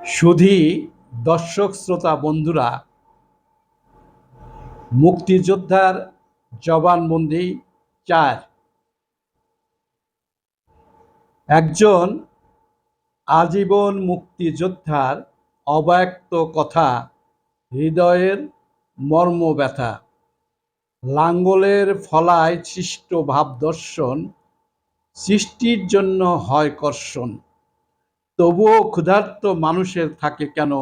সুধী দর্শক শ্রোতা বন্ধুরা, মুক্তিযোদ্ধার জবানবন্দি চার। একজন আজীবন মুক্তিযোদ্ধার অব্যক্ত কথা, হৃদয়ের মর্ম ব্যথা লাঙ্গলের ফলায় সৃষ্ট ভাবদর্শন, সৃষ্টির জন্য হয় কর্ষণ। তবুও ক্ষুধার্ত মানুষের থাকে কেন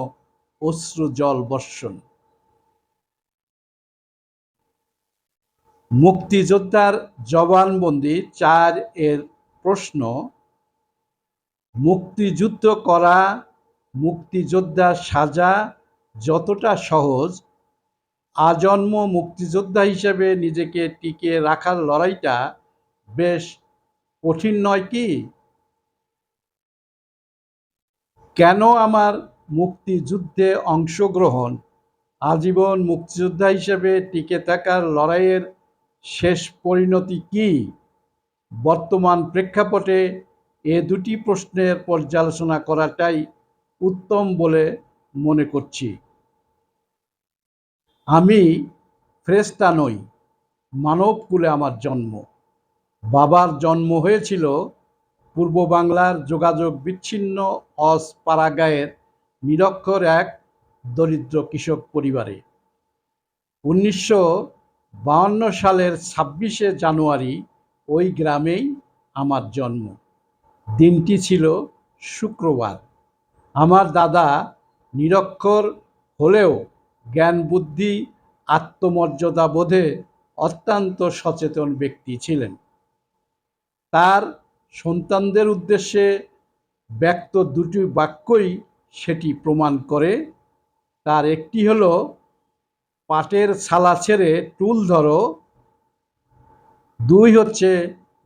অশ্রু জল বর্ষণ? মুক্তিযোদ্ধার জবানবন্দি চার এর প্রশ্ন, মুক্তিযুদ্ধ করা মুক্তিযোদ্ধার সাজা যতটা সহজ, আজন্ম মুক্তিযোদ্ধা হিসেবে নিজেকে টিকে রাখার লড়াইটা বেশ কঠিন নয় কি? কেন আমার মুক্তিযুদ্ধে অংশগ্রহণ? আজীবন মুক্তিযোদ্ধা হিসেবে টিকে থাকার লড়াইয়ের শেষ পরিণতি কি? বর্তমান প্রেক্ষাপটে এ দুটি প্রশ্নের পর্যালোচনা করাটাই উত্তম বলে মনে করছি। আমি ফ্রেস্তা নই মানবকুলে আমার জন্ম। বাবার জন্ম হয়েছিল পূর্ব বাংলার যোগাযোগ বিচ্ছিন্ন অস পাড়াগাঁয়ের নিরক্ষর এক দরিদ্র কৃষক পরিবারে। উনিশশো বাহান্ন সালের ছাব্বিশে জানুয়ারি ওই গ্রামেই আমার জন্ম। দিনটি ছিল শুক্রবার। আমার দাদা নিরক্ষর হলেও জ্ঞান বুদ্ধি, আত্মমর্যাদা বোধে অত্যন্ত সচেতন ব্যক্তি ছিলেন। তার সন্তানদের উদ্দেশ্যে ব্যক্ত দুটি বাক্যই সেটি প্রমাণ করে। তার একটি হল, পাটের ছালা ছেড়ে টুল ধরো। দুই হচ্ছে,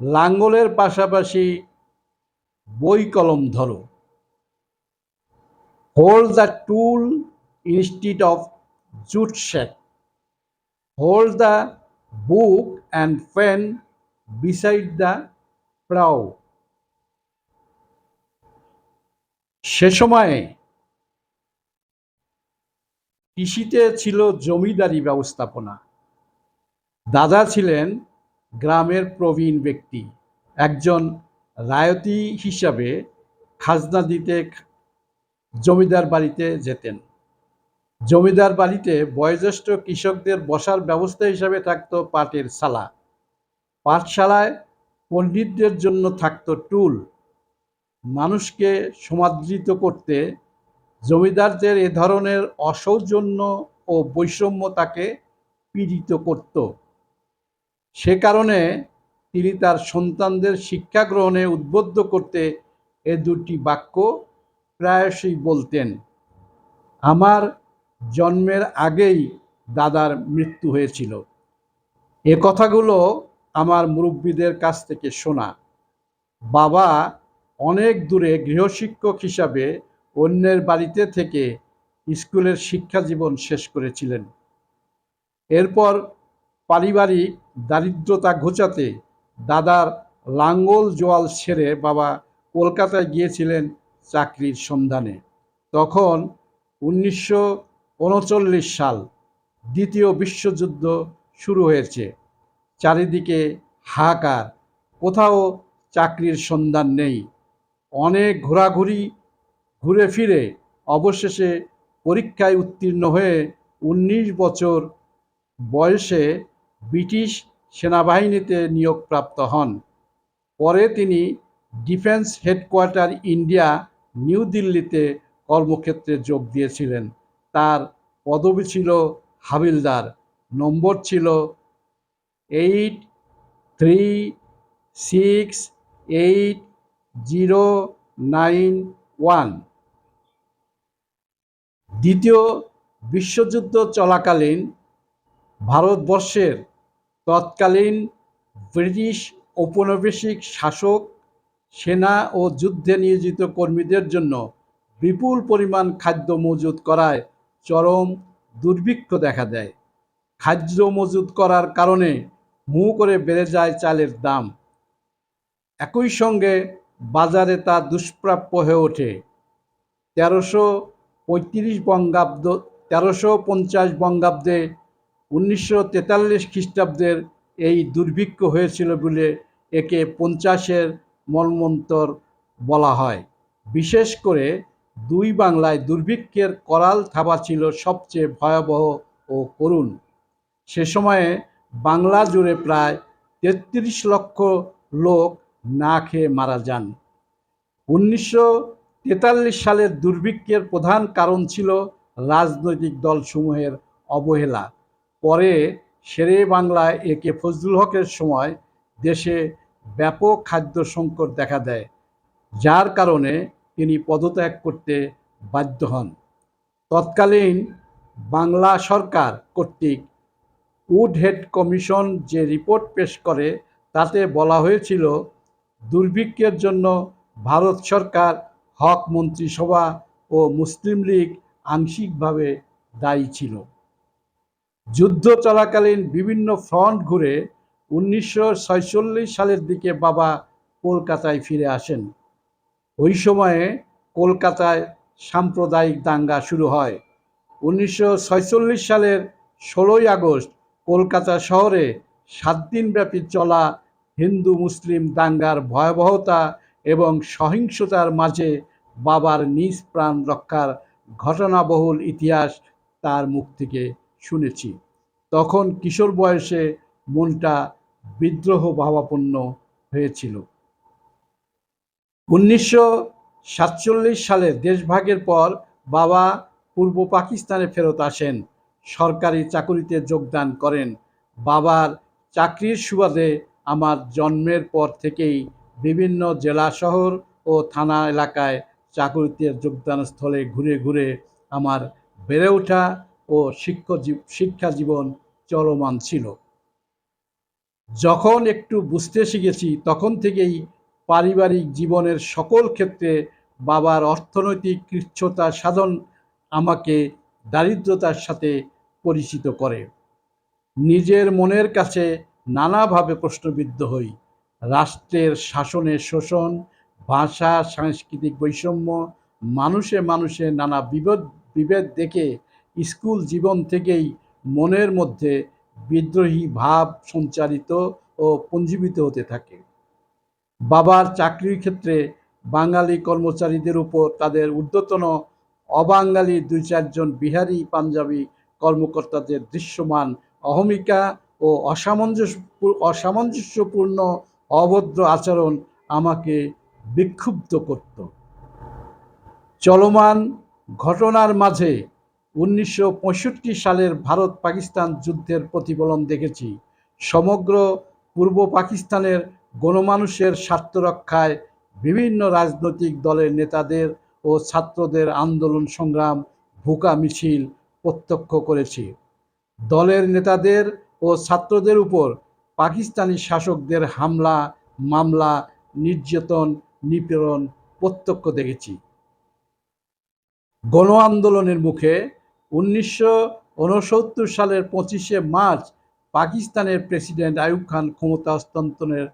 লাঙ্গলের পাশাপাশি বই কলম ধরো। Hold the tool institute of jute shake hold the book and pen beside the plough সে সময়ে কৃষিতে ছিল জমিদারি ব্যবস্থাপনা। দাদা ছিলেন গ্রামের প্রবীণ ব্যক্তি, একজন রায়তি হিসাবে খাজনা দিতে জমিদার বাড়িতে যেতেন। জমিদার বাড়িতে বয়োজ্যেষ্ঠ কৃষকদের বসার ব্যবস্থা হিসাবে থাকতো পাটের শালা। পাঠশালায় পণ্ডিতদের জন্য থাকত টুল। মানুষকে সমাদৃত করতে জমিদারদের এ ধরনের অসৌজন্য ও বৈষম্য তাকে পীড়িত করত। সে কারণে তিনি তার সন্তানদের শিক্ষা গ্রহণে উদ্বুদ্ধ করতে এ দুটি বাক্য প্রায়শই বলতেন, আমার জন্মের আগেই দাদার মৃত্যু হয়েছিল। এ কথাগুলো আমার মুরব্বীদের কাছ থেকে শোনা। বাবা অনেক দূরে গৃহশিক্ষক হিসাবে অন্যের বাড়িতে থেকে স্কুলের শিক্ষা জীবন শেষ করেছিলেন। এরপর পারিবারিক দারিদ্রতা ঘোচাতে দাদার লাঙ্গল জোয়াল ছেড়ে বাবা কলকাতায় গিয়েছিলেন চাকরির সন্ধানে। তখন উনিশশো উনচল্লিশ সাল দ্বিতীয় বিশ্বযুদ্ধ শুরু হয়েছে। চারিদিকে হাহাকার, কোথাও চাকরির সন্ধান নেই। অনেক ঘোরাঘুরি ঘুরে ফিরে অবশেষে পরীক্ষায় উত্তীর্ণ হয়ে উনিশ বছর বয়সে ব্রিটিশ সেনাবাহিনীতে নিয়োগপ্রাপ্ত হন। পরে তিনি ডিফেন্স হেডকোয়ার্টার ইন্ডিয়া, নিউ দিল্লিতে কর্মক্ষেত্রে যোগ দিয়েছিলেন। তার পদবি ছিল হাবিলদার, নম্বর ছিল eight three six eight zero nine one. দ্বিতীয় বিশ্বযুদ্ধ চলাকালীন ভারতবর্ষের তৎকালীন ব্রিটিশ ঔপনিবেশিক শাসক, সেনা ও যুদ্ধে নিয়োজিত কর্মীদের জন্য বিপুল পরিমাণ খাদ্য মজুত করায় চরম দুর্ভিক্ষ দেখা দেয়। খাদ্য মজুত করার কারণে হু করে বেড়ে যায় চালের দাম। একই সঙ্গে বাজারে তা দুষ্প্রাপ্য হয়ে ওঠে। তেরোশো পঁয়ত্রিশ বঙ্গাব্দ, তেরোশো পঞ্চাশ বঙ্গাব্দে উনিশশো তেতাল্লিশ খ্রিস্টাব্দের এই দুর্ভিক্ষ হয়েছিল বলে একে পঞ্চাশের মলমন্তর বলা হয়। বিশেষ করে দুই বাংলায় দুর্ভিক্ষের করাল থাবা ছিল সবচেয়ে ভয়াবহ ও করুণ। সে সময়ে বাংলা জুড়ে প্রায় তেত্রিশ লক্ষ লোক না খেয়ে মারা যান। উনিশশো তেতাল্লিশ সালের দুর্ভিক্ষের প্রধান কারণ ছিল রাজনৈতিক দলসমূহের অবহেলা। পরে শেরে বাংলায় একে ফজলুল হকের সময় দেশে ব্যাপক খাদ্য সংকট দেখা দেয়, যার কারণে তিনি পদত্যাগ করতে বাধ্য হন। তৎকালীন বাংলা সরকার কর্তৃক উডহেড কমিশন যে রিপোর্ট পেশ করে, তাতে বলা হয়েছিল, দুর্ভিক্ষের জন্য ভারত সরকার হক মন্ত্রিসভা ও মুসলিম লীগ আংশিকভাবে দায়ী ছিল। যুদ্ধ চলাকালীন বিভিন্ন ফ্রন্ট ঘুরে উনিশশো সালের দিকে বাবা কলকাতায় ফিরে আসেন। ওই সময়ে কলকাতায় সাম্প্রদায়িক দাঙ্গা শুরু হয়। উনিশশো সালের ষোলোই আগস্ট কলকাতা শহরে সাত দিনব্যাপী চলা হিন্দু, মুসলিম দাঙ্গার ভয়াবহতা এবং সহিংসতার মাঝে বাবার নিজ প্রাণ রক্ষার ঘটনাবহুল ইতিহাস তার মুখ থেকে শুনেছি। তখন কিশোর বয়সে মনটা বিদ্রোহ ভাবাপন্ন হয়েছিল। উনিশশো সাতচল্লিশ সালে দেশভাগের পর বাবা পূর্ব পাকিস্তানে ফেরত আসেন। সরকারি চাকুরিতে যোগদান করেন। বাবার চাকরির সুবাদে আমার জন্মের পর থেকেই বিভিন্ন জেলা শহর ও থানা এলাকায় চাকুরিতে যোগদান স্থলে ঘুরে ঘুরে আমার বেড়ে ওঠা ও শিক্ষা জীবন চলমান ছিল। যখন একটু বুঝতে শিখেছি, তখন থেকেই পারিবারিক জীবনের সকল ক্ষেত্রে বাবার অর্থনৈতিক কৃচ্ছতা সাধন আমাকে দারিদ্রতার সাথে পরিচিত করে। নিজের মনের কাছে নানাভাবে প্রশ্নবিদ্ধ হই। রাষ্ট্রের শাসনের শোষণ, ভাষা, সাংস্কৃতিক বৈষম্য, মানুষে মানুষে নানা বিভেদ বিভেদ দেখে স্কুল জীবন থেকেই মনের মধ্যে বিদ্রোহী ভাব সঞ্চারিত ও পুঞ্জীবিত হতে থাকে। বাবার চাকরির ক্ষেত্রে বাঙালি কর্মচারীদের উপর তাদের ঊর্ধ্বতন অবাঙালি দুই চারজন বিহারি পাঞ্জাবি কর্মকর্তাদের দৃশ্যমান অহমিকা ও অসামঞ্জস্য অসামঞ্জস্যপূর্ণ অভদ্র আচরণ আমাকে বিক্ষুব্ধ করত। চলমান ঘটনার মাঝে উনিশশো পঁয়ষট্টি সালের ভারত পাকিস্তান যুদ্ধের প্রতিফলন দেখেছি। সমগ্র পূর্ব পাকিস্তানের গণমানুষের স্বার্থ রক্ষায় বিভিন্ন রাজনৈতিক দলের নেতাদের ও ছাত্রদের আন্দোলন সংগ্রাম ভুকা মিছিল প্রত্যক্ষ করেছি। দলের নেতাদের ও ছাত্রদের উপর পাকিস্তানি শাসকদের হামলা, মামলা, নির্যাতন, নিপীড়ন প্রত্যক্ষ দেখেছি। গণ আন্দোলনের মুখে উনিশশো উনসত্তর সালের পঁচিশে মার্চ পাকিস্তানের প্রেসিডেন্ট আয়ুব খান ক্ষমতা হস্তান্তরের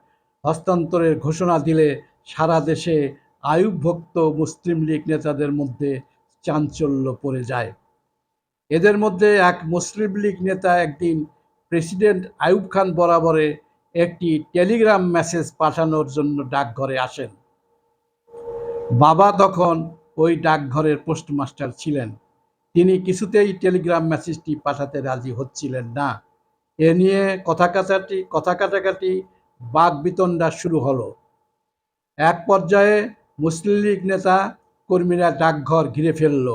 হস্তান্তরের ঘোষণা দিলে সারা দেশে আয়ুব ভক্ত মুসলিম লীগ নেতাদের মধ্যে চাঞ্চল্য পড়ে যায়। এদের মধ্যে এক মুসলিম লীগ নেতা, একদিন প্রেসিডেন্ট আয়ুব খান বরাবরে একটি টেলিগ্রাম মেসেজ পাঠানোর জন্য ডাকঘরে আসেন। বাবা তখন ওই ডাকঘরের পোস্টমাস্টার ছিলেন। তিনি কিছুতেই টেলিগ্রাম মেসেজটি পাঠাতে রাজি হচ্ছিলেন না। এ নিয়ে কথা কাটাকাটি কথা কাটাকাটি বাঘ বিতণ্ডা শুরু হলো। এক পর্যায়ে মুসলিম লীগ নেতা কর্মীরা ডাকঘর ঘিরে ফেলল।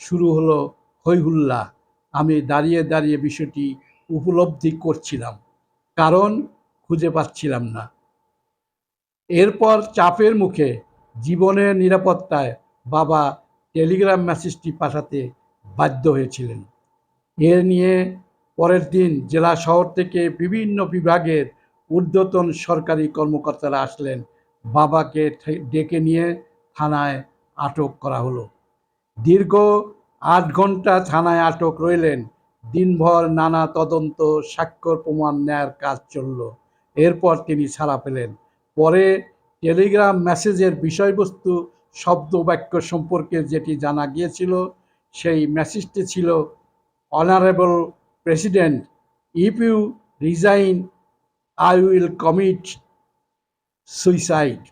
শুরু হলো হৈহুল্লা আমি দাঁড়িয়ে দাঁড়িয়ে বিষয়টি উপলব্ধি করছিলাম, কারণ খুঁজে পাচ্ছিলাম না। এরপর চাপের মুখে জীবনের নিরাপত্তায় বাবা টেলিগ্রাম মেসেজটি পাঠাতে বাধ্য হয়েছিলেন। এ নিয়ে পরের দিন জেলা শহর থেকে বিভিন্ন বিভাগের ঊর্ধ্বতন সরকারি কর্মকর্তারা আসলেন বাবাকে ডেকে নিয়ে থানায় আটক করা হলো। দীর্ঘ আট ঘণ্টা থানায় আটক রইলেন। দিনভর নানা তদন্ত, স্বাক্ষর প্রমাণ নেয়ার কাজ চলল। এরপর তিনি ছাড়া পেলেন। পরে টেলিগ্রাম মেসেজের বিষয়বস্তু, শব্দ বাক্য সম্পর্কে যেটি জানা গিয়েছিল, সেই মেসেজটি ছিল, honourable president, if you resign, I will commit suicide.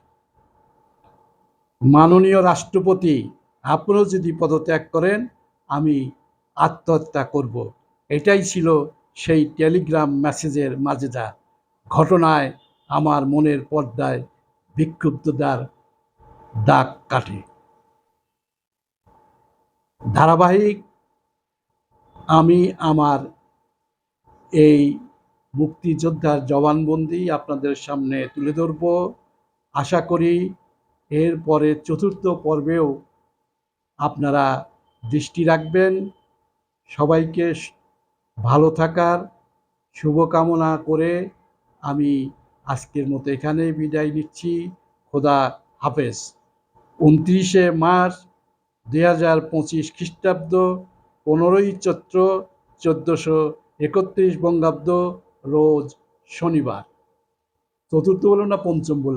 মাননীয় রাষ্ট্রপতি, আপনিও যদি পদত্যাগ করেন আমি আত্মহত্যা করব। এটাই ছিল সেই টেলিগ্রাম মেসেজের মাজেদা। ঘটনায় আমার মনের পর্দায় বিক্ষুব্ধতার দাগ কাটে। ধারাবাহিক আমি আমার এই মুক্তিযোদ্ধার জবানবন্দি আপনাদের সামনে তুলে ধরব। আশা করি এরপরে চতুর্থ পর্বেও আপনারা দৃষ্টি রাখবেন। সবাইকে ভালো থাকার শুভকামনা করে আমি আজকের মতো এখানে বিদায় নিচ্ছি। খোদা হাফেজ। উনত্রিশে মার্চ দুই হাজার পঁচিশ খ্রিস্টাব্দ, পনেরোই চৈত্র চোদ্দোশো একত্রিশ বঙ্গাব্দ, রোজ শনিবার। চতুর্থ বলুন না, পঞ্চম বলুন।